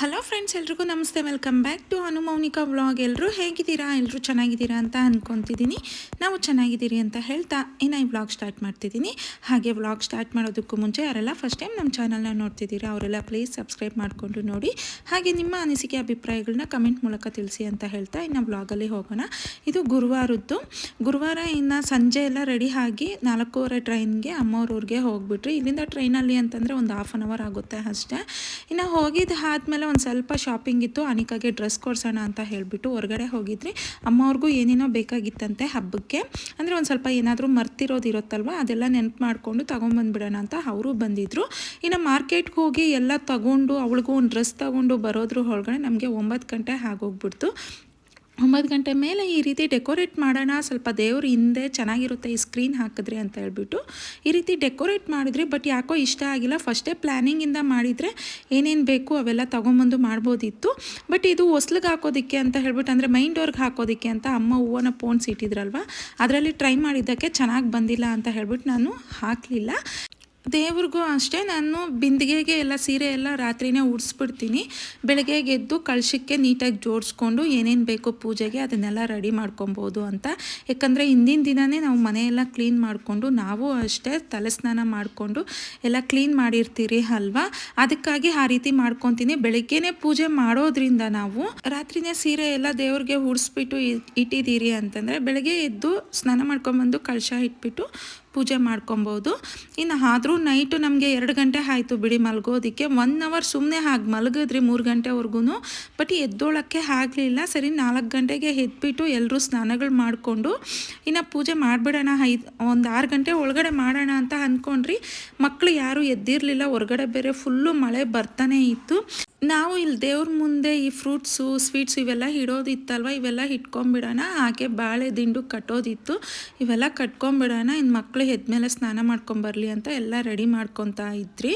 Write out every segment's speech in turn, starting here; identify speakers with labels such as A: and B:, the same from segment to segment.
A: Hello friends ಎಲ್ರಿಗೂ ನಮಸ್ತೆ. Welcome back to Anumounika vlog ಎಲ್ಲರೂ ಹೇಗಿದ್ದೀರಾ? ಎಲ್ಲರೂ ಚೆನ್ನಾಗಿದ್ದೀರಾ ಅಂತ ಅಂದ್ಕೊತಿದ್ದೀನಿ ನಾವು ಚೆನ್ನಾಗಿದ್ದೀರಿ ಅಂತ ಹೇಳ್ತಾ ಇನ್ನು ಈ ವ್ಲಾಗ್ ಸ್ಟಾರ್ಟ್ ಮಾಡ್ತಿದ್ದೀನಿ. ಹಾಗೆ ವ್ಲಾಗ್ ಸ್ಟಾರ್ಟ್ ಮಾಡೋದಕ್ಕೂ ಮುಂಚೆ ಯಾರೆಲ್ಲ ಫಸ್ಟ್ ಟೈಮ್ ನಮ್ಮ ಚಾನಲ್ನ ನೋಡ್ತಿದ್ದೀರಾ, ಅವರೆಲ್ಲ ಪ್ಲೀಸ್ ಸಬ್ಸ್ಕ್ರೈಬ್ ಮಾಡಿಕೊಂಡು ನೋಡಿ. ಹಾಗೆ ನಿಮ್ಮ ಅನಿಸಿಕೆ ಅಭಿಪ್ರಾಯಗಳನ್ನ ಕಮೆಂಟ್ ಮೂಲಕ ತಿಳಿಸಿ ಅಂತ ಹೇಳ್ತಾ ಇನ್ನು ವ್ಲಾಗಲ್ಲಿ ಹೋಗೋಣ. ಇದು ಗುರುವಾರದ್ದು. ಗುರುವಾರ ಇನ್ನು ಸಂಜೆ ಎಲ್ಲ ರೆಡಿ ಆಗಿ ನಾಲ್ಕೂವರೆ ಟ್ರೈನ್ಗೆ ಅಮ್ಮವ್ರವ್ರಿಗೆ ಹೋಗಿಬಿಟ್ರಿ. ಇಲ್ಲಿಂದ ಟ್ರೈನಲ್ಲಿ ಅಂತಂದರೆ ಒಂದು ಹಾಫ್ ಆನ್ ಅವರ್ ಆಗುತ್ತೆ ಅಷ್ಟೇ. ಇನ್ನು ಹೋಗಿದ್ದು ಆದಮೇಲೆ ಒಂದು ಸ್ವಲ್ಪ ಶಾಪಿಂಗ್ ಇತ್ತು, ಅನಿಕಾಗೆ ಡ್ರೆಸ್ ಕೊಡ್ಸೋಣ ಅಂತ ಹೇಳಿಬಿಟ್ಟು ಹೊರಗಡೆ ಹೋಗಿದ್ರಿ. ಅಮ್ಮವ್ರಿಗೂ ಏನೇನೋ ಬೇಕಾಗಿತ್ತಂತೆ ಹಬ್ಬಕ್ಕೆ. ಅಂದರೆ ಒಂದು ಸ್ವಲ್ಪ ಏನಾದರೂ ಮರ್ತಿರೋದು ಇರುತ್ತಲ್ವ, ಅದೆಲ್ಲ ನೆನಪು ಮಾಡಿಕೊಂಡು ತೊಗೊಂಬಂದ್ಬಿಡೋಣ ಅಂತ ಅವರು ಬಂದಿದ್ದರು ಇನ್ನು ಮಾರ್ಕೆಟ್ಗೆ ಹೋಗಿ ಎಲ್ಲ ತಗೊಂಡು, ಅವಳಿಗೂ ಒಂದು ಡ್ರೆಸ್ ತಗೊಂಡು ಬರೋದ್ರ ಒಳಗಡೆ ನಮಗೆ ಒಂಬತ್ತು ಗಂಟೆ ಆಗೋಗ್ಬಿಡ್ತು. ಒಂಬತ್ತು ಗಂಟೆ ಮೇಲೆ ಈ ರೀತಿ ಡೆಕೋರೇಟ್ ಮಾಡೋಣ, ಸ್ವಲ್ಪ ದೇವ್ರ ಹಿಂದೆ ಚೆನ್ನಾಗಿರುತ್ತೆ ಈ ಸ್ಕ್ರೀನ್ ಹಾಕಿದ್ರಿ ಅಂತ ಹೇಳ್ಬಿಟ್ಟು ಈ ರೀತಿ ಡೆಕೋರೇಟ್ ಮಾಡಿದ್ರಿ, ಬಟ್ ಯಾಕೋ ಇಷ್ಟ ಆಗಿಲ್ಲ. ಫಸ್ಟೇ ಪ್ಲ್ಯಾನಿಂಗಿಂದ ಮಾಡಿದರೆ ಏನೇನು ಬೇಕು ಅವೆಲ್ಲ ತೊಗೊಂಬಂದು ಮಾಡ್ಬೋದಿತ್ತು. ಬಟ್ ಇದು ಹೊಸ್ಲಿಗೆ ಹಾಕೋದಕ್ಕೆ ಅಂತ ಹೇಳ್ಬಿಟ್ಟು ಅಂದರೆ ಮೈಂಡ್ ಡೋರ್ಗೆ ಹಾಕೋದಕ್ಕೆ ಅಂತ ಅಮ್ಮ ಹೂವನ್ನ ಪೋಣ್ಸ್ ಇಟ್ಟಿದ್ರಲ್ವ ಅದರಲ್ಲಿ ಟ್ರೈ ಮಾಡಿದ್ದಕ್ಕೆ ಚೆನ್ನಾಗಿ ಬಂದಿಲ್ಲ ಅಂತ ಹೇಳ್ಬಿಟ್ಟು ನಾನು ಹಾಕಲಿಲ್ಲ. ದೇವ್ರಿಗೂ ಅಷ್ಟೇ ನಾನು ಬಿಂದಿಗೆಗೆ ಎಲ್ಲ ಸೀರೆ ಎಲ್ಲ ರಾತ್ರಿನೇ ಉಡ್ಸ್ಬಿಡ್ತೀನಿ. ಬೆಳಗ್ಗೆ ಎದ್ದು ಕಳಶಕ್ಕೆ ನೀಟಾಗಿ ಜೋಡಿಸ್ಕೊಂಡು ಏನೇನು ಬೇಕೋ ಪೂಜೆಗೆ ಅದನ್ನೆಲ್ಲ ರೆಡಿ ಮಾಡ್ಕೊಬೋದು ಅಂತ. ಯಾಕಂದರೆ ಹಿಂದಿನ ದಿನವೇ ನಾವು ಮನೆಯೆಲ್ಲ ಕ್ಲೀನ್ ಮಾಡಿಕೊಂಡು ನಾವು ಅಷ್ಟೇ ತಲೆ ಸ್ನಾನ ಮಾಡಿಕೊಂಡು ಎಲ್ಲ ಕ್ಲೀನ್ ಮಾಡಿರ್ತೀರಿ ಅಲ್ವಾ? ಅದಕ್ಕಾಗಿ ಆ ರೀತಿ ಮಾಡ್ಕೊತೀನಿ. ಬೆಳಗ್ಗೆನೇ ಪೂಜೆ ಮಾಡೋದ್ರಿಂದ ನಾವು ರಾತ್ರಿನೇ ಸೀರೆ ಎಲ್ಲ ದೇವ್ರಿಗೆ ಉಡ್ಸ್ಬಿಟ್ಟು ಇಟ್ಟಿದ್ದೀರಿ ಅಂತಂದರೆ ಬೆಳಗ್ಗೆ ಎದ್ದು ಸ್ನಾನ ಮಾಡ್ಕೊಂಬಂದು ಕಳಶ ಇಟ್ಬಿಟ್ಟು ಪೂಜೆ ಮಾಡ್ಕೊಬೋದು. ಇನ್ನು ಆದರೂ ನೈಟು ನಮಗೆ ಎರಡು ಗಂಟೆ ಆಯಿತು ಬಿಡಿ ಮಲಗೋದಕ್ಕೆ. ಒನ್ ಅವರ್ ಸುಮ್ಮನೆ ಹಾಗೆ ಮಲಗಿದ್ರಿ ಮೂರು ಗಂಟೆವರೆಗೂ ಬಟ್ ಎದ್ದೋಳಕ್ಕೆ ಆಗಲಿಲ್ಲ. ಸರಿ ನಾಲ್ಕು ಗಂಟೆಗೆ ಎದ್ಬಿಟ್ಟು ಎಲ್ಲರೂ ಸ್ನಾನಗಳು ಮಾಡಿಕೊಂಡು ಇನ್ನು ಪೂಜೆ ಮಾಡಿಬಿಡೋಣ. ಐದು, ಒಂದು ಆರು ಗಂಟೆ ಒಳಗಡೆ ಮಾಡೋಣ ಅಂತ ಅಂದ್ಕೊಂಡ್ರಿ ಮಕ್ಕಳು ಯಾರೂ ಎದ್ದಿರಲಿಲ್ಲ. ಹೊರಗಡೆ ಬೇರೆ ಫುಲ್ಲು ಮಳೆ ಬರ್ತಾನೆ ಇತ್ತು. ನಾವು ಇಲ್ಲಿ ದೇವ್ರ ಮುಂದೆ ಈ ಫ್ರೂಟ್ಸು ಸ್ವೀಟ್ಸು ಇವೆಲ್ಲ ಇಡೋದಿತ್ತಲ್ವ ಇವೆಲ್ಲ ಇಟ್ಕೊಂಬಿಡೋಣ ಹಾಗೆ ಬಾಳೆ ದಿಂಡು ಕಟ್ಟೋದಿತ್ತು. ಇವೆಲ್ಲ ಕಟ್ಕೊಂಬಿಡೋಣ. ಇನ್ನು ಮಕ್ಕಳು ಎದ್ಮೇಲೆ ಸ್ನಾನ ಮಾಡ್ಕೊಂಬರ್ಲಿ ಅಂತ ಎಲ್ಲ ರೆಡಿ ಮಾಡ್ಕೊತಾ ಇದ್ರಿ.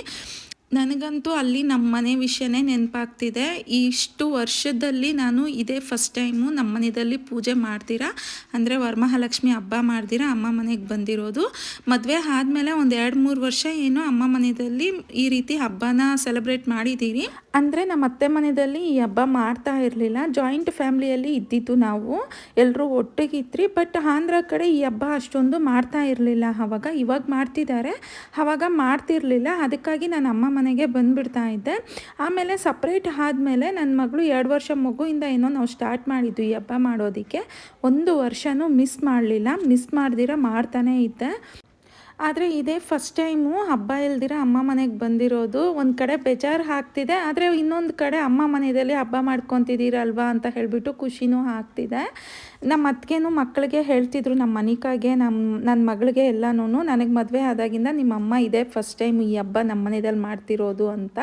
A: ನನಗಂತೂ ಅಲ್ಲಿ ನಮ್ಮ ಮನೆ ವಿಷಯನೇ ನೆನಪಾಗ್ತಿದೆ. ಇಷ್ಟು ವರ್ಷದಲ್ಲಿ ನಾನು ಇದೇ ಫಸ್ಟ್ ಟೈಮು ನಮ್ಮ ಮನೆಯಲ್ಲಿ ಪೂಜೆ ಮಾಡ್ತೀರಾ? ಅಂದರೆ ವರಮಹಾಲಕ್ಷ್ಮಿ ಹಬ್ಬ ಮಾಡ್ದಿರಾ ಅಮ್ಮ ಮನೆಗೆ ಬಂದಿರೋದು. ಮದುವೆ ಆದಮೇಲೆ ಒಂದು ಎರಡು ಮೂರು ವರ್ಷ ಏನು ಅಮ್ಮ ಮನೆಯಲ್ಲಿ ಈ ರೀತಿ ಹಬ್ಬನ ಸೆಲೆಬ್ರೇಟ್ ಮಾಡಿದ್ದೀರಿ ಅಂದರೆ ನಮ್ಮ ಅತ್ತೆ ಮನೆಯಲ್ಲಿ ಈ ಹಬ್ಬ ಮಾಡ್ತಾ ಇರಲಿಲ್ಲ. ಜಾಯಿಂಟ್ ಫ್ಯಾಮಿಲಿಯಲ್ಲಿ ಇದ್ದಿದ್ದು ನಾವು. ಎಲ್ಲರೂ ಒಟ್ಟಿಗಿದ್ರಿ. ಬಟ್ ಆಂಧ್ರ ಕಡೆ ಈ ಹಬ್ಬ ಅಷ್ಟೊಂದು ಮಾಡ್ತಾ ಇರಲಿಲ್ಲ. ಆವಾಗ ಇವಾಗ ಮಾಡ್ತಿದ್ದಾರೆ. ಆವಾಗ ಮಾಡ್ತಿರ್ಲಿಲ್ಲ. ಅದಕ್ಕಾಗಿ ನಾನು ಅಮ್ಮ ಮನೆಗೆ ಬಂದುಬಿಡ್ತಾ ಇದ್ದೆ. ಆಮೇಲೆ ಸಪ್ರೇಟ್ ಆದಮೇಲೆ ನನ್ನ ಮಗಳು ಎರಡು ವರ್ಷ ಮಗುವಿಂದ ಏನೋ ನಾವು ಸ್ಟಾರ್ಟ್ ಮಾಡಿದ್ದು ಈ ಹಬ್ಬ ಮಾಡೋದಕ್ಕೆ. ಒಂದು ವರ್ಷವೂ ಮಿಸ್ ಮಾಡಲಿಲ್ಲ. ಮಿಸ್ ಮಾಡ್ದಿರ ಮಾಡ್ತಾನೇ ಇದ್ದೆ. ಆದರೆ ಇದೇ ಫಸ್ಟ್ ಟೈಮು ಹಬ್ಬ ಇಲ್ದಿರ ಅಮ್ಮ ಮನೆಗೆ ಬಂದಿರೋದು. ಒಂದು ಕಡೆ ಬೇಜಾರು ಹಾಕ್ತಿದೆ ಆದರೆ ಇನ್ನೊಂದು ಕಡೆ ಅಮ್ಮ ಮನೆಯಲ್ಲಿ ಹಬ್ಬ ಮಾಡ್ಕೊತಿದ್ದೀರಲ್ವಾ ಅಂತ ಹೇಳಿಬಿಟ್ಟು ಖುಷಿನೂ ಆಗ್ತಿದೆ. ನಮ್ಮ ಅತ್ತಿಗೆನೂ ಮಕ್ಕಳಿಗೆ ಹೇಳ್ತಿದ್ರು ನಮ್ಮ ಮನಿಕಾಗೆ ನಮ್ಮ ನನ್ನ ಮಗಳಿಗೆ ಎಲ್ಲನೂ ನನಗೆ ಮದುವೆ ಆದಾಗಿಂದ ನಿಮ್ಮ ಅಮ್ಮ ಇದೇ ಫಸ್ಟ್ ಟೈಮ್ ಈ ಹಬ್ಬ ನಮ್ಮ ಮನೆಯಲ್ಲಿ ಮಾಡ್ತಿರೋದು ಅಂತ.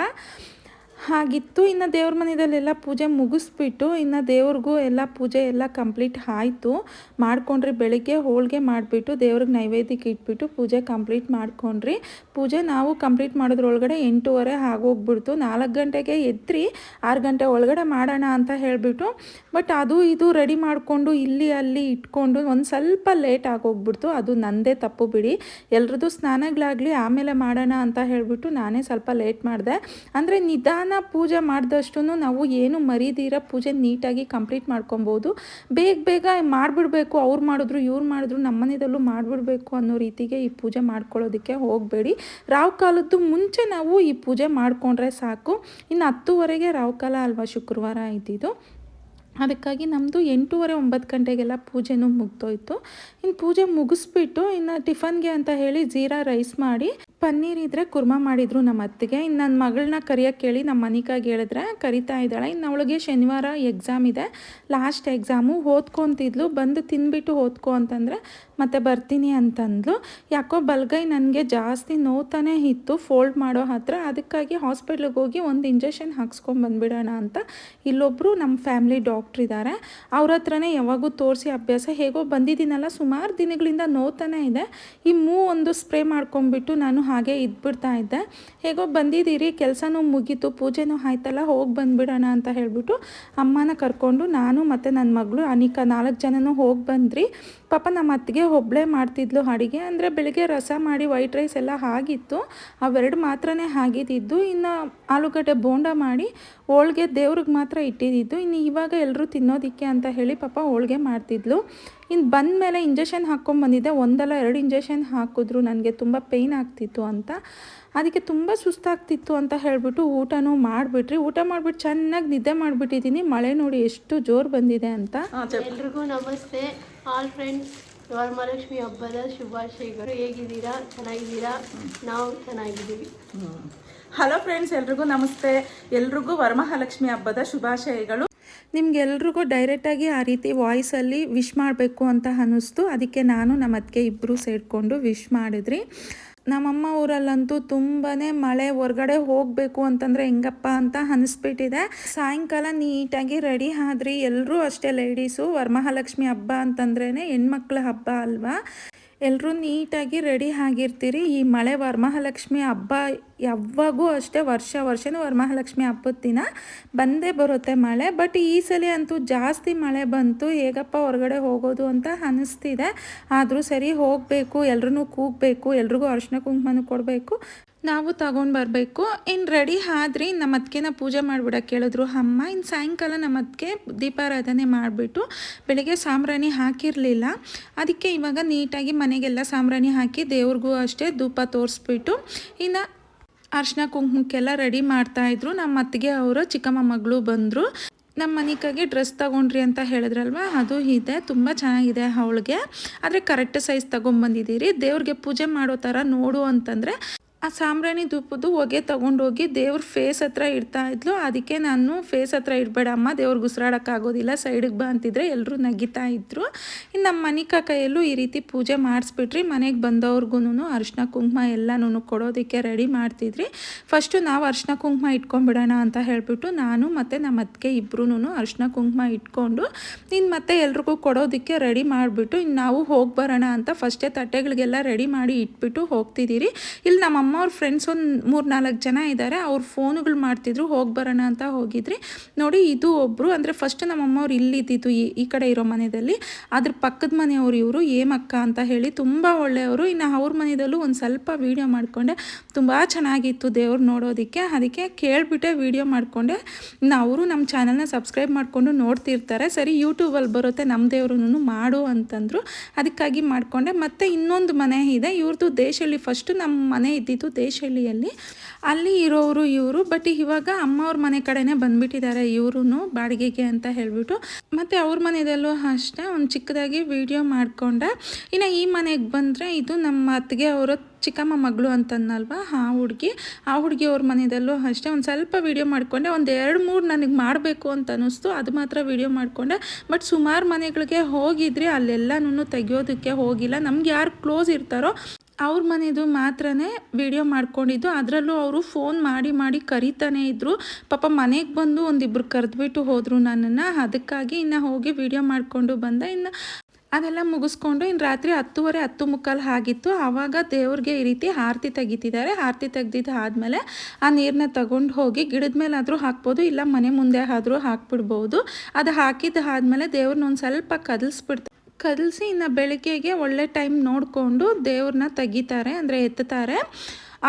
A: ಹಾಗಿತ್ತು. ಇನ್ನು ದೇವ್ರ ಮನೆಯಲ್ಲೆಲ್ಲ ಪೂಜೆ ಮುಗಿಸ್ಬಿಟ್ಟು ಇನ್ನು ದೇವ್ರಿಗೂ ಎಲ್ಲ ಪೂಜೆ ಎಲ್ಲ ಕಂಪ್ಲೀಟ್ ಆಯಿತು. ಮಾಡ್ಕೊಂಡ್ರಿ, ಬೆಳಗ್ಗೆ ಹೋಳಿಗೆ ಮಾಡಿಬಿಟ್ಟು ದೇವ್ರಿಗೆ ನೈವೇದ್ಯಕ್ಕೆ ಇಟ್ಬಿಟ್ಟು ಪೂಜೆ ಕಂಪ್ಲೀಟ್ ಮಾಡ್ಕೊಂಡ್ರಿ. ಪೂಜೆ ನಾವು ಕಂಪ್ಲೀಟ್ ಮಾಡೋದ್ರೊಳಗಡೆ ಎಂಟೂವರೆ ಆಗೋಗ್ಬಿಡ್ತು. ನಾಲ್ಕು ಗಂಟೆಗೆ ಎದ್ರಿ ಆರು ಗಂಟೆ ಒಳಗಡೆ ಮಾಡೋಣ ಅಂತ ಹೇಳಿಬಿಟ್ಟು ಬಟ್ ಅದು ಇದು ರೆಡಿ ಮಾಡಿಕೊಂಡು ಇಲ್ಲಿ ಅಲ್ಲಿ ಇಟ್ಕೊಂಡು ಒಂದು ಸ್ವಲ್ಪ ಲೇಟ್ ಆಗೋಗ್ಬಿಡ್ತು. ಅದು ನನ್ನದೇ ತಪ್ಪು ಬಿಡಿ. ಎಲ್ರದ್ದು ಸ್ನಾನಗಳಾಗಲಿ ಆಮೇಲೆ ಮಾಡೋಣ ಅಂತ ಹೇಳಿಬಿಟ್ಟು ನಾನೇ ಸ್ವಲ್ಪ ಲೇಟ್ ಮಾಡಿದೆ. ಅಂದರೆ ನಿಧಾನ ಪೂಜೆ ಮಾಡಿದಷ್ಟು ನಾವು ಏನು ಮರೀದಿರ ಪೂಜೆ ನೀಟಾಗಿ ಕಂಪ್ಲೀಟ್ ಮಾಡ್ಕೊಬೋದು. ಬೇಗ ಬೇಗ ಮಾಡಿಬಿಡ್ಬೇಕು. ಅವ್ರು ಮಾಡಿದ್ರು, ಇವ್ರು ಮಾಡಿದ್ರು ನಮ್ಮ ಮನೆಯಲ್ಲೂ ಮಾಡಿಬಿಡ್ಬೇಕು ಅನ್ನೋ ರೀತಿಗೆ ಈ ಪೂಜೆ ಮಾಡ್ಕೊಳ್ಳೋದಕ್ಕೆ ಹೋಗಬೇಡಿ. ರಾವ್ ಕಾಲದ್ದು ಮುಂಚೆ ನಾವು ಈ ಪೂಜೆ ಮಾಡಿಕೊಂಡ್ರೆ ಸಾಕು. ಇನ್ನು ಹತ್ತುವರೆಗೆ ರಾವ್ ಕಾಲ ಅಲ್ವಾ ಶುಕ್ರವಾರ ಇದ್ದಿದ್ದು. ಅದಕ್ಕಾಗಿ ನಮ್ಮದು ಎಂಟೂವರೆ ಒಂಬತ್ತು ಗಂಟೆಗೆಲ್ಲ ಪೂಜೆನೂ ಮುಗ್ದೋಯ್ತು. ಇನ್ನು ಪೂಜೆ ಮುಗಿಸ್ಬಿಟ್ಟು ಇನ್ನು ಟಿಫನ್ಗೆ ಅಂತ ಹೇಳಿ ಜೀರಾ ರೈಸ್ ಮಾಡಿ ಪನ್ನೀರ್ ಇದ್ರೆ ಕುರ್ಮಾ ಮಾಡಿದ್ರು ನಮ್ಮ ಅತ್ತಿಗೆ. ಇನ್ನು ನನ್ನ ಮಗಳನ್ನ ಕರಿಯೋಕ್ಕೆ ಕೇಳಿ ನಮ್ಮ ಮನಿಕಾಗಿ ಹೇಳಿದ್ರೆ, ಕರಿತಾ ಇದ್ದಾಳೆ. ಇನ್ನು ಅವಳಿಗೆ ಶನಿವಾರ ಎಕ್ಸಾಮ್ ಇದೆ. ಲಾಸ್ಟ್ ಎಕ್ಸಾಮು ಓದ್ಕೊತಿದ್ಲು. ಬಂದು ತಿನ್ಬಿಟ್ಟು ಓದ್ಕೊ ಅಂತಂದರೆ, ಮತ್ತೆ ಬರ್ತೀನಿ ಅಂತಂದ್ಲು. ಯಾಕೋ ಬಲ್ಗೈ ನನಗೆ ಜಾಸ್ತಿ ನೋತಾನೇ ಇತ್ತು ಫೋಲ್ಡ್ ಮಾಡೋ ಹತ್ರ. ಅದಕ್ಕಾಗಿ ಹಾಸ್ಪಿಟ್ಲಿಗೆ ಹೋಗಿ ಒಂದು ಇಂಜೆಕ್ಷನ್ ಹಾಕ್ಸ್ಕೊಂಡು ಬಂದುಬಿಡೋಣ ಅಂತ ಇಲ್ಲೊಬ್ಬರು ನಮ್ಮ ಫ್ಯಾಮಿಲಿ ಡಾಕ್ಟ್ರ್ ಇದ್ದಾರೆ ಅವ್ರ ಹತ್ರನೇ ಯಾವಾಗೂ ತೋರಿಸಿ ಅಭ್ಯಾಸ. ಹೇಗೋ ಬಂದಿದ್ದೀನಲ್ಲ, ಸುಮಾರು ದಿನಗಳಿಂದ ನೋತಾನೇ ಇದೆ. ಈ ಮೂ ಒಂದು ಸ್ಪ್ರೇ ಮಾಡ್ಕೊಂಡ್ಬಿಟ್ಟು ನಾನು ಹಾಗೆ ಇದ್ಬಿಡ್ತಾ ಇದ್ದೆ. ಹೇಗೋ ಬಂದಿದ್ದೀರಿ, ಕೆಲಸನೂ ಮುಗೀತು, ಪೂಜೆನೂ ಆಯ್ತಲ್ಲ, ಹೋಗಿ ಬಂದುಬಿಡೋಣ ಅಂತ ಹೇಳಿಬಿಟ್ಟು ಅಮ್ಮನ ಕರ್ಕೊಂಡು ನಾನು ಮತ್ತು ನನ್ನ ಮಗಳು ಅನಿಕಾ ನಾಲ್ಕು ಜನನೂ ಹೋಗಿ ಬಂದ್ರಿ ಪಾಪ ನಮ್ಮ ಅತ್ತಿಗೆ ಒಬ್ಬಳೇ ಮಾಡ್ತಿದ್ಲು ಅಡುಗೆ, ಅಂದರೆ ಬೆಳಿಗ್ಗೆ ರಸ ಮಾಡಿ ವೈಟ್ ರೈಸ್ ಎಲ್ಲ ಆಗಿತ್ತು. ಅವೆರಡು ಮಾತ್ರನೇ ಆಗಿದ್ದಿದ್ದು. ಇನ್ನು ಆಲೂಗಡ್ಡೆ ಬೋಂಡ ಮಾಡಿ ಹೋಳ್ಗೆ ದೇವ್ರಿಗೆ ಮಾತ್ರ ಇಟ್ಟಿದ್ದಿದ್ದು. ಇನ್ನು ಇವಾಗ ಎಲ್ಲರೂ ತಿನ್ನೋದಕ್ಕೆ ಅಂತ ಹೇಳಿ ಪಾಪ ಹೋಳ್ಗೆ ಮಾಡ್ತಿದ್ಲು. ಇನ್ನು ಬಂದ ಮೇಲೆ ಇಂಜೆಕ್ಷನ್ ಹಾಕ್ಕೊಂಬಂದಿದ್ದೆ ಒಂದಲ್ಲ ಎರಡು ಇಂಜೆಕ್ಷನ್ ಹಾಕಿದ್ರು. ನನಗೆ ತುಂಬ ಪೇಯ್ನ್ ಆಗ್ತಿತ್ತು ಅಂತ. ಅದಕ್ಕೆ ತುಂಬ ಸುಸ್ತಾಗ್ತಿತ್ತು ಅಂತ ಹೇಳಿಬಿಟ್ಟು ಊಟನೂ ಮಾಡಿಬಿಟ್ರಿ. ಊಟ ಮಾಡಿಬಿಟ್ಟು ಚೆನ್ನಾಗಿ ನಿದ್ದೆ ಮಾಡಿಬಿಟ್ಟಿದ್ದೀನಿ. ಮಳೆ ನೋಡಿ ಎಷ್ಟು ಜೋರು ಬಂದಿದೆ ಅಂತ.
B: ಎಲ್ರಿಗೂ ನಮಸ್ತೆ. ಆಲ್ ಫ್ರೆಂಡ್ಸ್ ವರಮಹಾಲಕ್ಷ್ಮಿ ಹಬ್ಬದ ಶುಭಾಶಯಗಳು. ಹೇಗಿದ್ದೀರಾ? ಚೆನ್ನಾಗಿದ್ದೀರಾ? ನಾವು ಚೆನ್ನಾಗಿದ್ದೀವಿ.
C: ಹಲೋ ಫ್ರೆಂಡ್ಸ್ ಎಲ್ರಿಗೂ ನಮಸ್ತೆ. ಎಲ್ರಿಗೂ ವರಮಹಾಲಕ್ಷ್ಮಿ ಹಬ್ಬದ ಶುಭಾಶಯಗಳು.
A: ನಿಮ್ಗೆಲ್ರಿಗೂ ಡೈರೆಕ್ಟಾಗಿ ಆ ರೀತಿ ವಾಯ್ಸಲ್ಲಿ ವಿಶ್ ಮಾಡಬೇಕು ಅಂತ ಅನ್ನಿಸ್ತು. ಅದಕ್ಕೆ ನಾನು ನಮ್ಮ ಅದಕ್ಕೆ ಇಬ್ಬರು ಸೇರಿಕೊಂಡು ವಿಶ್ ಮಾಡಿದ್ರಿ. ನಮ್ಮಮ್ಮ ಊರಲ್ಲಂತೂ ತುಂಬಾ ಮಳೆ ಹೊರಗಡೆ ಹೋಗಬೇಕು ಅಂತಂದರೆ ಹೆಂಗಪ್ಪ ಅಂತ ಅನಿಸ್ಬಿಟ್ಟಿದೆ ಸಾಯಂಕಾಲ ನೀಟಾಗಿ ರೆಡಿ ಆದ್ರಿ. ಎಲ್ಲರೂ ಅಷ್ಟೇ ಲೇಡೀಸು ವರಮಹಾಲಕ್ಷ್ಮಿ ಹಬ್ಬ ಅಂತಂದ್ರೇ ಹೆಣ್ಮಕ್ಳ ಹಬ್ಬ ಅಲ್ವಾ? ಎಲ್ಲರೂ ನೀಟಾಗಿ ರೆಡಿ ಆಗಿರ್ತೀರಿ. ಈ ಮಳೆ ವರಮಹಾಲಕ್ಷ್ಮಿ ಹಬ್ಬ ಯಾವಾಗೂ ಅಷ್ಟೇ ವರ್ಷ ವರ್ಷವೂ ವರಮಹಾಲಕ್ಷ್ಮಿ ಹಬ್ಬದ ದಿನ ಬಂದೇ ಬರುತ್ತೆ ಮಳೆ. ಬಟ್ ಈ ಸಲ ಅಂತೂ ಜಾಸ್ತಿ ಮಳೆ ಬಂತು. ಹೇಗಪ್ಪ ಹೊರಗಡೆ ಹೋಗೋದು ಅಂತ ಅನ್ನಿಸ್ತಿದೆ ಆದರೂ ಸರಿ ಹೋಗಬೇಕು. ಎಲ್ರೂ ಕೂಗಬೇಕು. ಎಲ್ರಿಗೂ ಅರ್ಶಿನ ಕುಂಕುಮನೂ ಕೊಡಬೇಕು. ನಾವು ತಗೊಂಡು ಬರಬೇಕು. ಇನ್ನು ರೆಡಿ ಆದ್ರಿ ನಮ್ಮ ಅದಕ್ಕೆನ ಪೂಜೆ ಮಾಡಿಬಿಡಕ್ಕೆ ಕೇಳಿದ್ರು. ಅಮ್ಮ ಇನ್ನು ಸಾಯಂಕಾಲ ನಮ್ಮ ಅದಕ್ಕೆ ದೀಪಾರಾಧನೆ ಮಾಡಿಬಿಟ್ಟು ಬೆಳಗ್ಗೆ ಸಾಂಬ್ರಾಣಿ ಹಾಕಿರಲಿಲ್ಲ. ಅದಕ್ಕೆ ಇವಾಗ ನೀಟಾಗಿ ಮನೆಗೆಲ್ಲ ಸಾಂಬ್ರಾಣಿ ಹಾಕಿ ದೇವ್ರಿಗೂ ಅಷ್ಟೇ ಧೂಪ ತೋರಿಸ್ಬಿಟ್ಟು ಇನ್ನು ಅರ್ಶಿನ ಕುಂಕುಮಕ್ಕೆಲ್ಲ ರೆಡಿ ಮಾಡ್ತಾಯಿದ್ರು ನಮ್ಮ ಅತ್ತಿಗೆ ಅವರು ಚಿಕ್ಕಮ್ಮ ಮಗಳು ಬಂದರು. ನಮ್ಮ ಮನಿಕಾಗೆ ಡ್ರೆಸ್ ತಗೊಂಡ್ರಿ ಅಂತ ಹೇಳಿದ್ರಲ್ವ? ಅದು ಇದೆ, ತುಂಬ ಚೆನ್ನಾಗಿದೆ ಅವಳಿಗೆ. ಆದರೆ ಕರೆಕ್ಟ್ ಸೈಜ್ ತೊಗೊಂಬಂದಿದ್ದೀರಿ ದೇವ್ರಿಗೆ ಪೂಜೆ ಮಾಡೋ ಥರ ನೋಡು ಅಂತಂದರೆ ಆ ಸಾಂಬ್ರಾಣಿ ಧೂಪದ್ದು ಹೊಗೆ ತೊಗೊಂಡೋಗಿ ದೇವ್ರ ಫೇಸ್ ಹತ್ರ ಇಡ್ತಾ ಇದ್ಲು. ಅದಕ್ಕೆ ನಾನು ಫೇಸ್ ಹತ್ರ ಇಡಬೇಡಮ್ಮ ದೇವ್ರಿಗೆ ಉಸಿರಾಡೋಕ್ಕಾಗೋದಿಲ್ಲ ಸೈಡಿಗೆ ಬಾ ಅಂತಿದ್ರೆ ಎಲ್ಲರೂ ನಗಿತಾ ಇದ್ರು. ಇನ್ನು ನಮ್ಮ ಮನೆ ಕೈಯಲ್ಲೂ ಈ ರೀತಿ ಪೂಜೆ ಮಾಡಿಸ್ಬಿಟ್ರಿ. ಮನೆಗೆ ಬಂದವ್ರಿಗೂ ಅರ್ಶಿನ ಕುಂಕುಮ ಎಲ್ಲನೂ ಕೊಡೋದಕ್ಕೆ ರೆಡಿ ಮಾಡ್ತಿದ್ರಿ. ಫಸ್ಟು ನಾವು ಅರ್ಶಿನ ಕುಂಕುಮ ಇಟ್ಕೊಂಡ್ಬಿಡೋಣ ಅಂತ ಹೇಳಿಬಿಟ್ಟು ನಾನು ಮತ್ತು ನಮ್ಮ ಅತ್ತಿಗೆ ಇಬ್ಬರೂ ಅರ್ಶಿನ ಕುಂಕುಮ ಇಟ್ಕೊಂಡು ಇನ್ನು ಮತ್ತೆ ಎಲ್ರಿಗೂ ಕೊಡೋದಕ್ಕೆ ರೆಡಿ ಮಾಡಿಬಿಟ್ಟು ಇನ್ನು ನಾವು ಹೋಗಿ ಬರೋಣ ಅಂತ ಫಸ್ಟೇ ತಟ್ಟೆಗಳಿಗೆಲ್ಲ ರೆಡಿ ಮಾಡಿ ಇಟ್ಬಿಟ್ಟು ಹೋಗ್ತಿದ್ದೀರಿ. ಇಲ್ಲಿ ನಮ್ಮ ಅಮ್ಮವ್ರ ಫ್ರೆಂಡ್ಸ್ ಒಂದು ಮೂರು ನಾಲ್ಕು ಜನ ಇದ್ದಾರೆ ಅವ್ರು ಫೋನುಗಳು ಮಾಡ್ತಿದ್ರು, ಹೋಗಿ ಬರೋಣ ಅಂತ ಹೋಗಿದ್ರಿ. ನೋಡಿ, ಇದು ಒಬ್ಬರು ಅಂದರೆ ಫಸ್ಟ್ ನಮ್ಮ ಅಮ್ಮವ್ರು ಇಲ್ಲಿದ್ದಿದ್ದು ಈ ಈ ಕಡೆ ಇರೋ ಮನೆಯಲ್ಲಿ ಅದ್ರ ಪಕ್ಕದ ಮನೆಯವರು ಇವರು ಏಮಕ್ಕ ಅಂತ ಹೇಳಿ ತುಂಬ ಒಳ್ಳೆಯವರು. ಇನ್ನು ಅವ್ರ ಮನೆಯಲ್ಲೂ ಒಂದು ಸ್ವಲ್ಪ ವೀಡಿಯೋ ಮಾಡಿಕೊಂಡೆ. ತುಂಬ ಚೆನ್ನಾಗಿತ್ತು ದೇವ್ರು ನೋಡೋದಕ್ಕೆ. ಅದಕ್ಕೆ ಕೇಳಿಬಿಟ್ಟೆ ವೀಡಿಯೋ ಮಾಡಿಕೊಂಡೆ. ಇನ್ನು ಅವರು ನಮ್ಮ ಚಾನಲ್ನ ಸಬ್ಸ್ಕ್ರೈಬ್ ಮಾಡಿಕೊಂಡು ನೋಡ್ತಿರ್ತಾರೆ. ಸರಿ ಯೂಟ್ಯೂಬಲ್ಲಿ ಬರುತ್ತೆ ನಮ್ಮ ದೇವ್ರೂ ಮಾಡು ಅಂತಂದರು. ಅದಕ್ಕಾಗಿ ಮಾಡಿಕೊಂಡೆ. ಮತ್ತು ಇನ್ನೊಂದು ಮನೆ ಇದೆ. ಇವ್ರದ್ದು ದೇಶದಲ್ಲಿ ಫಸ್ಟು ನಮ್ಮ ಮನೆ ಇದ್ದಿದ್ದು ದೇಶಹಳ್ಳಿಯಲ್ಲಿ ಅಲ್ಲಿ ಇರೋರು ಇವರು ಬಟ್ ಇವಾಗ ಅಮ್ಮ ಅವ್ರ ಮನೆ ಕಡೆನೇ ಬಂದ್ಬಿಟ್ಟಿದ್ದಾರೆ ಇವರು ಬಾಡಿಗೆಗೆ ಅಂತ ಹೇಳ್ಬಿಟ್ಟು. ಮತ್ತು ಅವ್ರ ಮನೆಯಲ್ಲೂ ಅಷ್ಟೇ ಒಂದು ಚಿಕ್ಕದಾಗಿ ವಿಡಿಯೋ ಮಾಡಿಕೊಂಡೆ. ಇನ್ನು ಈ ಮನೆಗೆ ಬಂದರೆ ಇದು ನಮ್ಮ ಅತ್ತಿಗೆ ಅವರ ಚಿಕ್ಕಮ್ಮ ಮಗಳು ಅಂತಂದಲ್ವ ಆ ಹುಡುಗಿ. ಆ ಹುಡುಗಿ ಅವ್ರ ಮನೆಯಲ್ಲೂ ಅಷ್ಟೇ ಒಂದು ಸ್ವಲ್ಪ ವಿಡಿಯೋ ಮಾಡಿಕೊಂಡೆ. ಒಂದು ಎರಡು ಮೂರು ನನಗೆ ಮಾಡಬೇಕು ಅಂತ ಅನ್ನಿಸ್ತು, ಅದು ಮಾತ್ರ ವಿಡಿಯೋ ಮಾಡಿಕೊಂಡೆ. ಬಟ್ ಸುಮಾರು ಮನೆಗಳಿಗೆ ಹೋಗಿದ್ರೆ ಅಲ್ಲೆಲ್ಲನೂ ತೆಗಿಯೋದಕ್ಕೆ ಹೋಗಿಲ್ಲ. ನಮ್ಗೆ ಯಾರು ಕ್ಲೋಸ್ ಇರ್ತಾರೋ ಅವ್ರ ಮನೆಯದು ಮಾತ್ರನೇ ವಿಡಿಯೋ ಮಾಡ್ಕೊಂಡಿದ್ದು. ಅದರಲ್ಲೂ ಅವರು ಫೋನ್ ಮಾಡಿ ಮಾಡಿ ಕರೀತಾನೆ ಇದ್ದರು ಪಾಪ ಮನೆಗೆ ಬಂದು ಒಂದಿಬ್ಬರು ಕರೆದ್ಬಿಟ್ಟು ಹೋದರು ನನ್ನನ್ನು. ಅದಕ್ಕಾಗಿ ಇನ್ನು ಹೋಗಿ ವಿಡಿಯೋ ಮಾಡಿಕೊಂಡು ಬಂದೆ. ಇನ್ನು ಅದೆಲ್ಲ ಮುಗಿಸ್ಕೊಂಡು ಇನ್ನು ರಾತ್ರಿ ಹತ್ತುವರೆ, ಹತ್ತು ಮುಕ್ಕಾಲು ಆಗಿತ್ತು. ಆವಾಗ ದೇವ್ರಿಗೆ ಈ ರೀತಿ ಆರತಿ ತೆಗಿತಿದ್ದಾರೆ. ಆರತಿ ತೆಗ್ದಿದ್ದು ಆದಮೇಲೆ ಆ ನೀರನ್ನ ತಗೊಂಡು ಹೋಗಿ ಗಿಡದ ಮೇಲಾದರೂ ಹಾಕ್ಬೋದು, ಇಲ್ಲ ಮನೆ ಮುಂದೆ ಆದರೂ ಹಾಕ್ಬಿಡ್ಬೋದು. ಅದು ಹಾಕಿದ್ದು ಆದಮೇಲೆ ದೇವ್ರನ್ನ ಒಂದು ಸ್ವಲ್ಪ ಕದಲ್ಸ್ಬಿಡ್ತಾರೆ ಕದಲಿಸಿ ಇನ್ನು ಬೆಳಗ್ಗೆಗೆ ಒಳ್ಳೆ ಟೈಮ್ ನೋಡಿಕೊಂಡು ದೇವ್ರನ್ನ ತೆಗಿತಾರೆ, ಅಂದರೆ ಎತ್ತುತ್ತಾರೆ.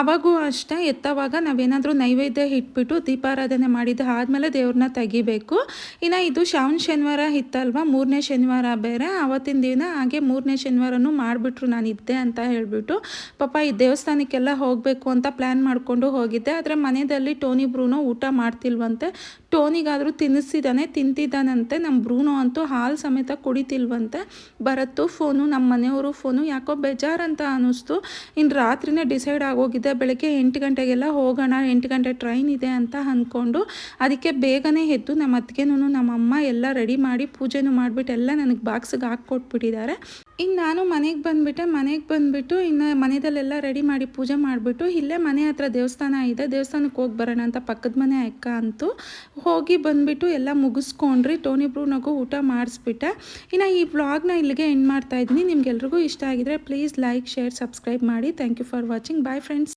A: ಅವಾಗೂ ಅಷ್ಟೇ, ಎತ್ತವಾಗ ನಾವೇನಾದರೂ ನೈವೇದ್ಯ ಇಟ್ಬಿಟ್ಟು ದೀಪಾರಾಧನೆ ಮಾಡಿದ್ದು ಆದಮೇಲೆ ದೇವ್ರನ್ನ ತೆಗಿಬೇಕು. ಇನ್ನು ಇದು ಶ್ರಾವಣ ಶನಿವಾರ ಇತ್ತಲ್ವ, ಮೂರನೇ ಶನಿವಾರ ಬೇರೆ. ಆವತ್ತಿನ ದಿನ ಹಾಗೆ ಮೂರನೇ ಶನಿವಾರನೂ ಮಾಡಿಬಿಟ್ರು ನಾನು ಇದ್ದೆ ಅಂತ ಹೇಳಿಬಿಟ್ಟು. ಪಾಪ ಈ ದೇವಸ್ಥಾನಕ್ಕೆಲ್ಲ ಹೋಗಬೇಕು ಅಂತ ಪ್ಲ್ಯಾನ್ ಮಾಡಿಕೊಂಡು ಹೋಗಿದ್ದೆ. ಆದರೆ ಮನೆಯಲ್ಲಿ ಟೋನಿ ಬ್ರೂನೋ ಊಟ ಮಾಡ್ತಿಲ್ವಂತೆ. ಟೋನಿಗಾದರೂ ತಿನ್ನಿಸಿದ್ದಾನೆ ತಿಂತಿದ್ದಾನಂತೆ. ನಮ್ಮ ಬ್ರೂನೋ ಅಂತೂ ಹಾಲು ಸಮೇತ ಕುಡಿತಿಲ್ವಂತೆ. ಬರತ್ತು ಫೋನು ನಮ್ಮ ಮನೆಯವರು ಫೋನು, ಯಾಕೋ ಬೇಜಾರಂತ ಅನ್ನಿಸ್ತು. ಇನ್ನು ರಾತ್ರಿನೇ ಡಿಸೈಡ್ ಆಗೋಗಿದ್ದೆ ಬೆಳಗ್ಗೆ ಎಂಟು ಗಂಟೆಗೆಲ್ಲ ಹೋಗೋಣ, ಎಂಟು ಗಂಟೆ ಟ್ರೈನ್ ಇದೆ ಅಂತ ಅಂದ್ಕೊಂಡು ಅದಕ್ಕೆ ಬೇಗನೆ ಎದ್ದು ನಮ್ಮ ಅತ್ತಿಗೆನೂ ನಮ್ಮ ಅಮ್ಮ ಎಲ್ಲ ರೆಡಿ ಮಾಡಿ ಪೂಜೆನೂ ಮಾಡಿಬಿಟ್ಟು ಎಲ್ಲ ನನಗೆ ಬಾಕ್ಸಿಗೆ ಹಾಕ್ಕೊಟ್ಬಿಟ್ಟಿದ್ದಾರೆ. ಇನ್ನು ನಾನು ಮನೆಗೆ ಬಂದುಬಿಟ್ಟೆ, ಮನೆಗೆ ಬಂದುಬಿಟ್ಟು ಇನ್ನು ಮನೆಯಲ್ಲೆಲ್ಲ ರೆಡಿ ಮಾಡಿ ಪೂಜೆ ಮಾಡಿಬಿಟ್ಟು ಇಲ್ಲೇ ಮನೆ ಹತ್ರ ದೇವಸ್ಥಾನ ಇದೆ, ದೇವಸ್ಥಾನಕ್ಕೆ ಹೋಗಿ ಬರೋಣ ಅಂತ ಪಕ್ಕದ ಮನೆ ಅಕ್ಕ ಅಂತೂ ಹೋಗಿ ಬಂದುಬಿಟ್ಟು ಎಲ್ಲ ಮುಗಿಸ್ಕೊಂಡ್ರಿ. ಟೋನಿ ಬ್ರೂನಗೂ ಊಟ ಮಾಡಿಸ್ಬಿಟ್ಟೆ. ಇನ್ನು ಈ ವ್ಲಾಗ್ನ ಇಲ್ಲಿಗೆ ಎಂಡ್ ಮಾಡ್ತಾ ಇದ್ದೀನಿ. ನಿಮ್ಗೆಲ್ರಿಗೂ ಇಷ್ಟ ಆಗಿದ್ರೆ ಪ್ಲೀಸ್ ಲೈಕ್ ಶೇರ್ ಸಬ್ಸ್ಕ್ರೈಬ್ ಮಾಡಿ. Thank you for watching bye friends